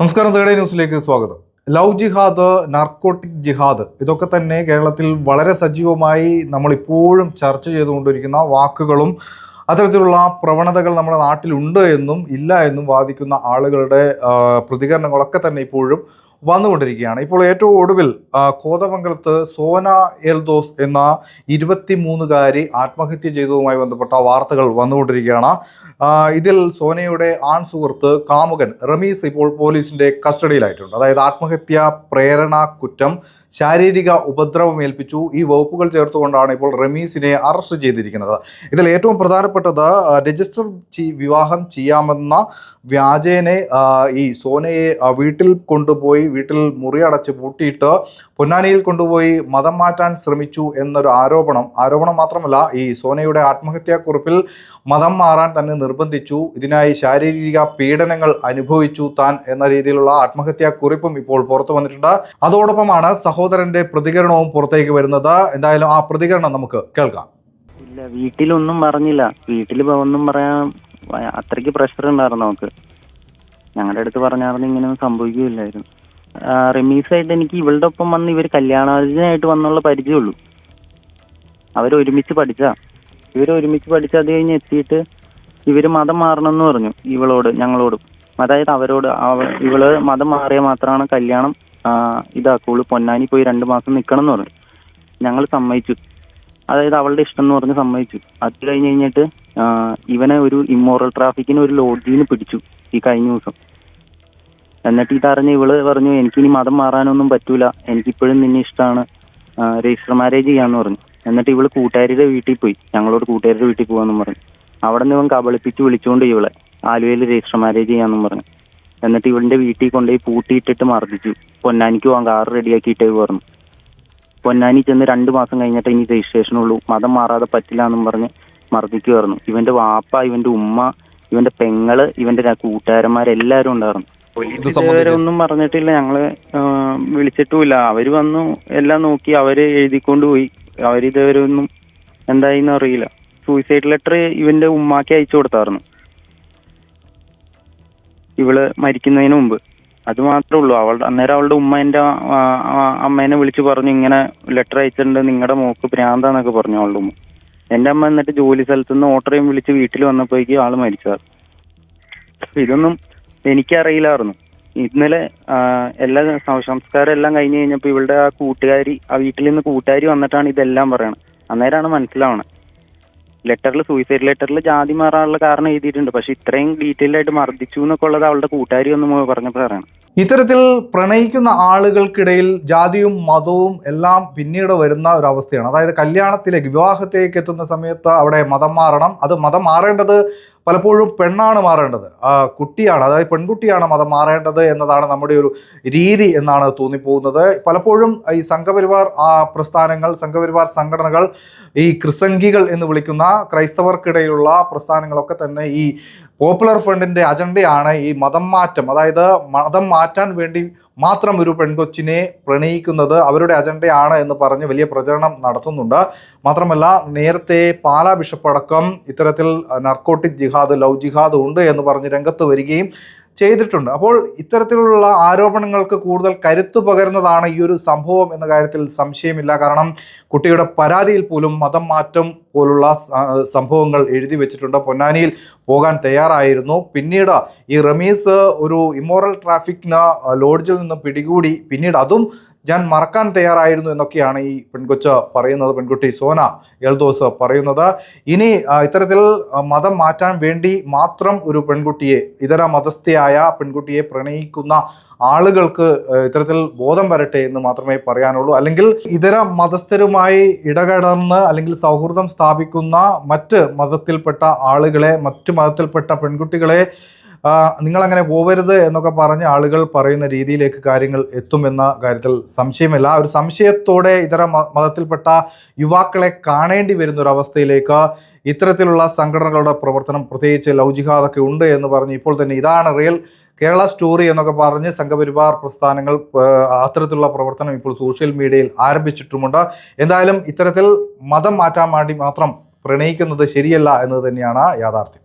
നമസ്കാരം തേടേ ന്യൂസിലേക്ക് സ്വാഗതം. ലവ് ജിഹാദ് നാർക്കോട്ടിക് ജിഹാദ് ഇതൊക്കെ തന്നെ കേരളത്തിൽ വളരെ സജീവമായി നമ്മളിപ്പോഴും ചർച്ച ചെയ്തുകൊണ്ടിരിക്കുന്ന വാക്കുകളും അത്തരത്തിലുള്ള പ്രവണതകൾ നമ്മുടെ നാട്ടിലുണ്ട് എന്നും ഇല്ല എന്നും വാദിക്കുന്ന ആളുകളുടെ പ്രതികരണങ്ങളൊക്കെ തന്നെ ഇപ്പോഴും വന്നുകൊണ്ടിരിക്കുകയാണ്. ഇപ്പോൾ ഏറ്റവും ഒടുവിൽ കോതമംഗലത്ത് സോന എൽദോസ് എന്ന ഇരുപത്തിമൂന്നുകാരി ആത്മഹത്യ ചെയ്തതുമായി ബന്ധപ്പെട്ട വാർത്തകൾ വന്നുകൊണ്ടിരിക്കുകയാണ്. ഇതിൽ സോനയുടെ ആൺ സുഹൃത്ത് കാമുകൻ റമീസ് ഇപ്പോൾ പോലീസിന്റെ കസ്റ്റഡിയിലായിട്ടുണ്ട്. അതായത് ആത്മഹത്യ പ്രേരണ കുറ്റം ശാരീരിക ഉപദ്രവം ഏൽപ്പിച്ചു. ഈ വകുപ്പുകൾ ചേർത്തുകൊണ്ടാണ് ഇപ്പോൾ റമീസിനെ അറസ്റ്റ് ചെയ്തിരിക്കുന്നത്. ഇതിൽ ഏറ്റവും പ്രധാനപ്പെട്ടത് രജിസ്റ്റർ വിവാഹം ചെയ്യാമെന്ന വ്യാജേനെ ഈ സോനയെ വീട്ടിൽ കൊണ്ടുപോയി വീട്ടിൽ മുറിയടച്ച് പൂട്ടിയിട്ട് പൊന്നാനിയിൽ കൊണ്ടുപോയി മതം മാറ്റാൻ ശ്രമിച്ചു എന്നൊരു ആരോപണം. ആരോപണം മാത്രമല്ല ഈ സോനയുടെ ആത്മഹത്യാക്കുറിപ്പിൽ മതം മാറാൻ തന്നെ നിർബന്ധിച്ചു. ഇതിനായി ശാരീരിക പീഡനങ്ങൾ അനുഭവിച്ചു താൻ എന്ന രീതിയിലുള്ള ആത്മഹത്യാ കുറിപ്പും ഇപ്പോൾ പുറത്തു വന്നിട്ടുണ്ട്. അതോടൊപ്പമാണ് സഹോദരന്റെ പ്രതികരണവും പുറത്തേക്ക് വരുന്നത്. എന്തായാലും ആ പ്രതികരണം നമുക്ക് കേൾക്കാം. ഇല്ല വീട്ടിലൊന്നും പറഞ്ഞില്ല. വീട്ടിൽ ഒന്നും പറയാൻ അത്രയ്ക്ക് പ്രഷർ ഉണ്ടായിരുന്നു നമുക്ക്. ഞങ്ങളുടെ അടുത്ത് പറഞ്ഞായിരുന്നു ഇങ്ങനെയൊന്നും സംഭവിക്കില്ലായിരുന്നു റമീസായിട്ട് എനിക്ക് ഇവളുടെ ഒപ്പം വന്ന് ഇവർ കല്യാണാലോചനയായിട്ട് വന്നുള്ള പരിചയമുള്ളൂ. അവരൊരുമിച്ച് പഠിച്ച ഇവർ ഒരുമിച്ച് പഠിച്ച് അത് കഴിഞ്ഞ് എത്തിയിട്ട് ഇവർ മതം മാറണമെന്ന് പറഞ്ഞു ഇവളോട് ഞങ്ങളോടും. അതായത് അവരോട് ഇവൾ മതം മാറിയാൽ മാത്രമാണ് കല്യാണം ഇതാക്കുള്ളൂ. പൊന്നാനി പോയി രണ്ടു മാസം നിൽക്കണം എന്ന് പറഞ്ഞു. ഞങ്ങൾ സമ്മതിച്ചു. അതായത് അവളുടെ ഇഷ്ടം എന്ന് പറഞ്ഞ് സമ്മതിച്ചു. അത് കഴിഞ്ഞ് കഴിഞ്ഞിട്ട് ഇവനെ ഒരു ഇമ്മോറൽ ട്രാഫിക്കിന് ഒരു ലോഡ്ജിൽ നിന്ന് പിടിച്ചു ഈ കഴിഞ്ഞ ദിവസം. എന്നിട്ട് ഇതറിഞ്ഞ് ഇവൾ പറഞ്ഞു എനിക്കിനി മതം മാറാനൊന്നും പറ്റൂല. എനിക്കിപ്പോഴും നിന്നെ ഇഷ്ടമാണ്. രജിസ്റ്റർ മാരേജ് ചെയ്യാന്ന് പറഞ്ഞു. എന്നിട്ട് ഇവൾ കൂട്ടുകാരിയുടെ വീട്ടിൽ പോയി. ഞങ്ങളോട് കൂട്ടുകാരുടെ വീട്ടിൽ പോകാന്നും പറഞ്ഞു. അവിടെ നിന്ന് ഇവൻ കബളിപ്പിച്ച് വിളിച്ചുകൊണ്ട് ഇവളെ. ആലുവയിൽ രജിസ്റ്റർ മാരേജ് ചെയ്യാന്നും പറഞ്ഞു. എന്നിട്ട് ഇവളിന്റെ വീട്ടിൽ കൊണ്ടുപോയി പൂട്ടിയിട്ടിട്ട് മർദ്ദിച്ചു. പൊന്നാനിക്ക് പോകാൻ കാർ റെഡിയാക്കിയിട്ടേ പറഞ്ഞു പൊന്നാനി ചെന്ന് രണ്ട് മാസം കഴിഞ്ഞിട്ട് ഇനി രജിസ്ട്രേഷനുള്ളൂ മതം മാറാതെ പറ്റില്ല എന്നും പറഞ്ഞ് മർദ്ദിക്കുമായിരുന്നു ഇവന്റെ വാപ്പ ഇവന്റെ ഉമ്മ ഇവന്റെ പെങ്ങൾ ഇവന്റെ കൂട്ടുകാരന്മാരെല്ലാരും ഉണ്ടായിരുന്നു. ഒന്നും പറഞ്ഞിട്ടില്ല ഞങ്ങൾ വിളിച്ചിട്ടുമില്ല. അവർ വന്നു എല്ലാം നോക്കി അവർ എഴുതിക്കൊണ്ടുപോയി അവരിതുവരെ ഒന്നും എന്തായിന്ന് അറിയില്ല സൂയിസൈഡ് ലെറ്റർ ഇവന്റെ ഉമ്മാക്ക് അയച്ചു കൊടുത്തായിരുന്നു ഇവൾ മരിക്കുന്നതിന് മുമ്പ്. അത് മാത്രമേ ഉള്ളൂ. അവളുടെ അന്നേരം അവളുടെ ഉമ്മ എന്റെ അമ്മേനെ വിളിച്ചു പറഞ്ഞു ഇങ്ങനെ ലെറ്റർ അയച്ചിട്ടുണ്ട് നിങ്ങളുടെ മോക്ക് പ്രാന്താന്നൊക്കെ പറഞ്ഞു അവളുടെ ഉമ്മ. എന്റെ അമ്മ എന്നിട്ട് ജോലി സ്ഥലത്ത് നിന്ന് ഓട്ടോയും വിളിച്ച് വീട്ടിൽ വന്നപ്പോഴേക്ക് ആൾ മരിച്ചത്. ഇതൊന്നും എനിക്കറിയില്ലായിരുന്നു. ഇന്നലെ എല്ലാ സംസ്കാരം എല്ലാം കഴിഞ്ഞു കഴിഞ്ഞപ്പോൾ ഇവളുടെ ആ കൂട്ടുകാരി ആ വീട്ടിൽ നിന്ന് കൂട്ടുകാരി വന്നിട്ടാണ് ഇതെല്ലാം പറയണത്. അന്നേരമാണ് മനസ്സിലാവണത്. ലെറ്ററിൽ സൂയിസൈഡ് ലെറ്ററിൽ ജാതി മാറാനുള്ള കാരണം എഴുതിയിട്ടുണ്ട്. പക്ഷെ ഇത്രയും ഡീറ്റെയിൽ ആയിട്ട് മർദ്ദിച്ചു എന്നൊക്കെ ഉള്ളത് അവളുടെ കൂട്ടുകാരി ഒന്ന് പറഞ്ഞപ്പോൾ പറയണം ഇത്തരത്തിൽ പ്രണയിക്കുന്ന ആളുകൾക്കിടയിൽ ജാതിയും മതവും എല്ലാം പിന്നീട് വരുന്ന ഒരു അവസ്ഥയാണ് അതായത് കല്യാണത്തിലേക്ക് വിവാഹത്തിലേക്ക് എത്തുന്ന സമയത്ത് അവിടെ മതം മാറണം. അത് മതം മാറേണ്ടത് പലപ്പോഴും പെണ്ണാണ് മാറേണ്ടത്. ആ, കുട്ടിയാണ് അതായത് പെൺകുട്ടിയാണ് മതം മാറേണ്ടത് എന്നതാണ് നമ്മുടെ ഒരു രീതി എന്നാണ് തോന്നിപ്പോകുന്നത്. പലപ്പോഴും ഈ സംഘപരിവാർ ആ, പ്രസ്ഥാനങ്ങൾ സംഘപരിവാർ സംഘടനകൾ ഈ ക്രിസംഗികൾ എന്ന് വിളിക്കുന്ന ക്രൈസ്തവർക്കിടയിലുള്ള പ്രസ്ഥാനങ്ങളൊക്കെ തന്നെ ഈ പോപ്പുലർ ഫ്രണ്ടിന്റെ അജണ്ടയാണ് ഈ മതം മാറ്റം. അതായത് മതം മാറ്റാൻ വേണ്ടി മാത്രം ഒരു പെൺകൊച്ചിനെ പ്രണയിക്കുന്നത് അവരുടെ അജണ്ടയാണ് എന്ന് പറഞ്ഞ് വലിയ പ്രചരണം നടത്തുന്നുണ്ട്. മാത്രമല്ല നേരത്തെ പാലാ ബിഷപ്പ് അടക്കം ഇത്തരത്തിൽ നർക്കോട്ടിക് ജിഹാദ് ലവ് ജിഹാദ് ഉണ്ട് എന്ന് പറഞ്ഞ് രംഗത്ത് വരികയും ചെയ്തിട്ടുണ്ട്. അപ്പോൾ ഇത്തരത്തിലുള്ള ആരോപണങ്ങൾക്ക് കൂടുതൽ കരുത്തു പകരുന്നതാണ് ഈ ഒരു സംഭവം എന്ന കാര്യത്തിൽ സംശയമില്ല. കാരണം കുട്ടിയുടെ പരാതിയിൽ പോലും മതം മാറ്റം പോലുള്ള സംഭവങ്ങൾ എഴുതി വെച്ചിട്ടുണ്ട്. പൊന്നാനിയിൽ പോകാൻ തയ്യാറായിരുന്നു. പിന്നീട് ഈ റമീസ് ഒരു ഇമോറൽ ട്രാഫിക്കിന് ലോഡ്ജിൽ നിന്ന് പിടികൂടി പിന്നീട് അതും ഞാൻ മറക്കാൻ തയ്യാറായിരുന്നു എന്നൊക്കെയാണ് ഈ പെൺകൊച്ച് പറയുന്നത്. പെൺകുട്ടി സോന എൽദോസ് പറയുന്നത്. ഇനി ഇത്തരത്തിൽ മതം മാറ്റാൻ വേണ്ടി മാത്രം ഒരു പെൺകുട്ടിയെ ഇതര മതസ്ഥയായ പെൺകുട്ടിയെ പ്രണയിക്കുന്ന ആളുകൾക്ക് ഇത്തരത്തിൽ ബോധം വരട്ടെ എന്ന് മാത്രമേ പറയാനുള്ളൂ. അല്ലെങ്കിൽ ഇതര മതസ്ഥരുമായി ഇടകടർന്ന് അല്ലെങ്കിൽ സൗഹൃദം സ്ഥാപിക്കുന്ന മറ്റ് മതത്തിൽപ്പെട്ട ആളുകളെ മറ്റു മതത്തിൽപ്പെട്ട പെൺകുട്ടികളെ നിങ്ങളങ്ങനെ പോവരുത് എന്നൊക്കെ പറഞ്ഞ് ആളുകൾ പറയുന്ന രീതിയിലേക്ക് കാര്യങ്ങൾ എത്തുമെന്ന കാര്യത്തിൽ സംശയമില്ല. ഒരു സംശയത്തോടെ ഇതര മതത്തിൽപ്പെട്ട യുവാക്കളെ കാണേണ്ടി വരുന്ന ഒരു അവസ്ഥയിലേക്ക് ഇത്തരത്തിലുള്ള സംഘടനകളുടെ പ്രവർത്തനം പ്രത്യേകിച്ച് ലവ് ജിഹാദൊക്കെ ഉണ്ട് എന്ന് പറഞ്ഞ് ഇപ്പോൾ തന്നെ ഇതാണ് റിയൽ കേരള സ്റ്റോറി എന്നൊക്കെ പറഞ്ഞ് സംഘപരിവാർ പ്രസ്ഥാനങ്ങൾ അത്തരത്തിലുള്ള പ്രവർത്തനം ഇപ്പോൾ സോഷ്യൽ മീഡിയയിൽ ആരംഭിച്ചിട്ടുമുണ്ട്. എന്തായാലും ഇത്തരത്തിൽ മതം മാറ്റാൻ വേണ്ടി മാത്രം പ്രണയിക്കുന്നത് ശരിയല്ല എന്നത് തന്നെയാണ് യാഥാർത്ഥ്യം.